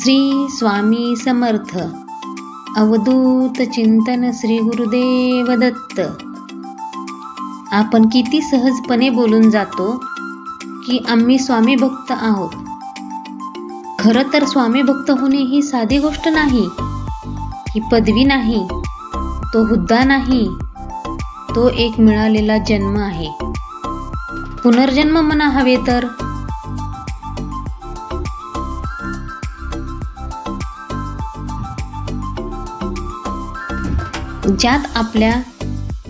श्री स्वामी समर्थ. अवधूत चिंतन श्री गुरुदेव दत्त. आपण किती सहजपणे बोलून जातो की आम्ही स्वामी भक्त आहोत. खरं तर स्वामी भक्त होणे ही साधी गोष्ट नाही. ही पदवी नाही तो हुद्दा नाही तो एक मिळालेला जन्म आहे. पुनर्जन्म म्हणा हवे तर. ज्यात आपल्या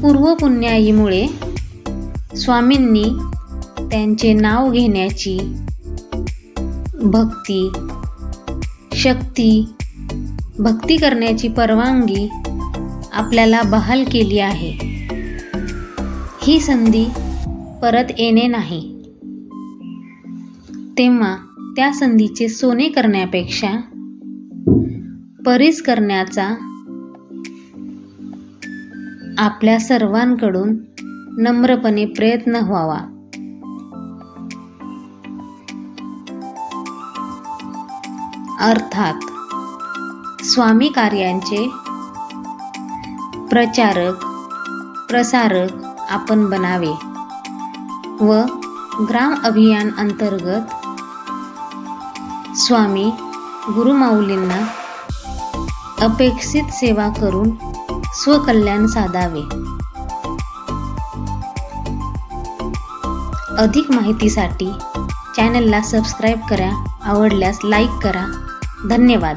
पूर्वपुण्याईमुळे स्वामींनी त्यांचे नाव घेण्याची भक्ती शक्ती भक्ती करण्याची परवानगी आपल्याला बहाल केली आहे. ही संधी परत येणे नाही. तेव्हा त्या संधीचे सोने करण्यापेक्षा परीस करण्याचा आपल्या सर्वांकडून नम्रपणे प्रयत्न व्हावा. अर्थात स्वामी कार्यांचे प्रचारक प्रसारक आपण बनावे व ग्राम अभियान अंतर्गत स्वामी गुरुमाऊलींना अपेक्षित सेवा करून स्वकल्याण साधावे. अधिक माहितीसाठी चॅनलला सबस्क्राईब करा आवडल्यास लाईक करा. धन्यवाद.